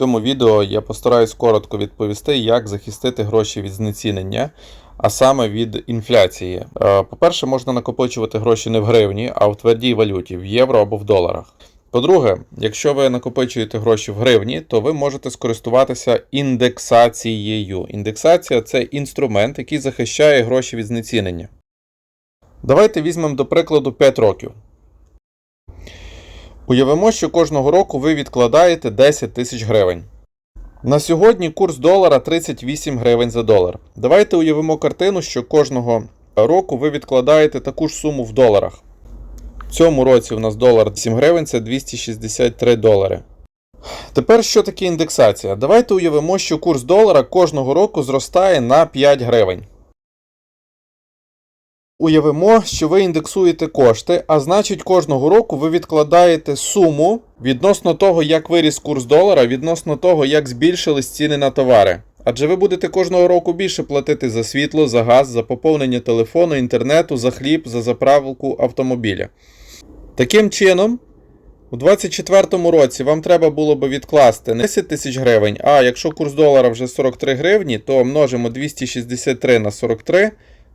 Цьому відео я постараюсь коротко відповісти, як захистити гроші від знецінення, а саме від інфляції. Е, По-перше, можна накопичувати гроші не в гривні, а в твердій валюті в євро або в доларах. По-друге, якщо ви накопичуєте гроші в гривні, то ви можете скористуватися індексацією. Індексація це інструмент, який захищає гроші від знецінення. Давайте візьмемо до прикладу 5 років. Уявимо, що кожного року ви відкладаєте 10 тисяч гривень. На сьогодні курс долара 38 гривень за долар. Давайте уявимо картину, що кожного року ви відкладаєте таку ж суму в доларах. В цьому році у нас долар 7 гривень це 263 долари. Тепер що таке індексація? Давайте уявимо, що курс долара кожного року зростає на 5 гривень. Уявимо, що ви індексуєте кошти, а значить кожного року ви відкладаєте суму відносно того, як виріс курс долара, відносно того, як збільшились ціни на товари. Адже ви будете кожного року більше платити за світло, за газ, за поповнення телефону, інтернету, за хліб, за заправку автомобіля. Таким чином, у 2024 році вам треба було би відкласти не 10 тисяч гривень, а якщо курс долара вже 43 гривні, то множимо 263 на 43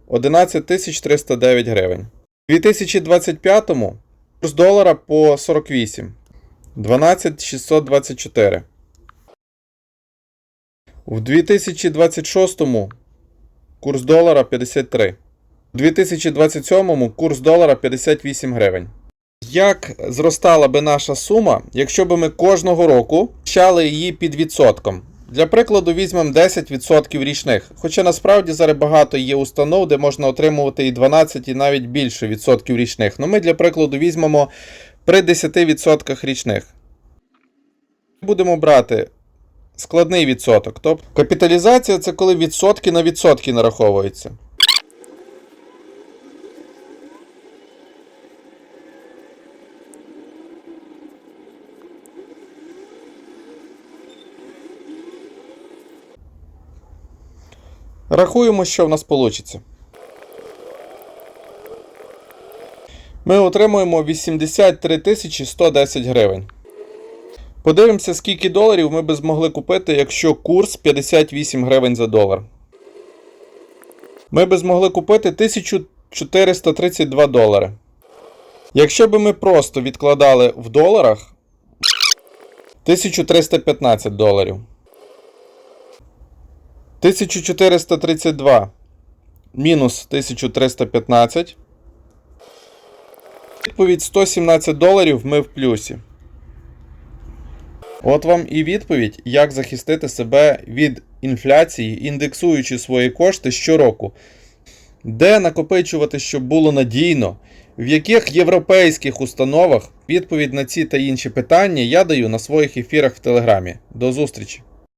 11 309 гривень. У 2025 курс долара по 48 12 624. У 2026-му курс долара 53. У 2027 курс долара 58 гривень. Як зростала би наша сума, якщо б ми кожного року вчали її під відсотком? Для прикладу, візьмемо 10% річних. Хоча насправді зараз багато є установ, де можна отримувати і 12, і навіть більше відсотків річних. Ну ми для прикладу візьмемо при 10% річних. Будемо брати складний відсоток. Тобто капіталізація це коли відсотки на відсотки нараховуються. Рахуємо, що в нас вийде. Ми отримуємо 83 110 гривень. Подивимося, скільки доларів ми би змогли купити, якщо курс 58 гривень за долар. Ми би змогли купити 1432 долари. Якщо би ми просто відкладали в доларах 1315 доларів. 1432 мінус 1315. Відповідь 117 доларів ми в плюсі. От вам і відповідь, як захистити себе від інфляції, індексуючи свої кошти щороку. Де накопичувати, щоб було надійно, в яких європейських установах відповідь на ці та інші питання я даю на своїх ефірах в Телеграмі. До зустрічі!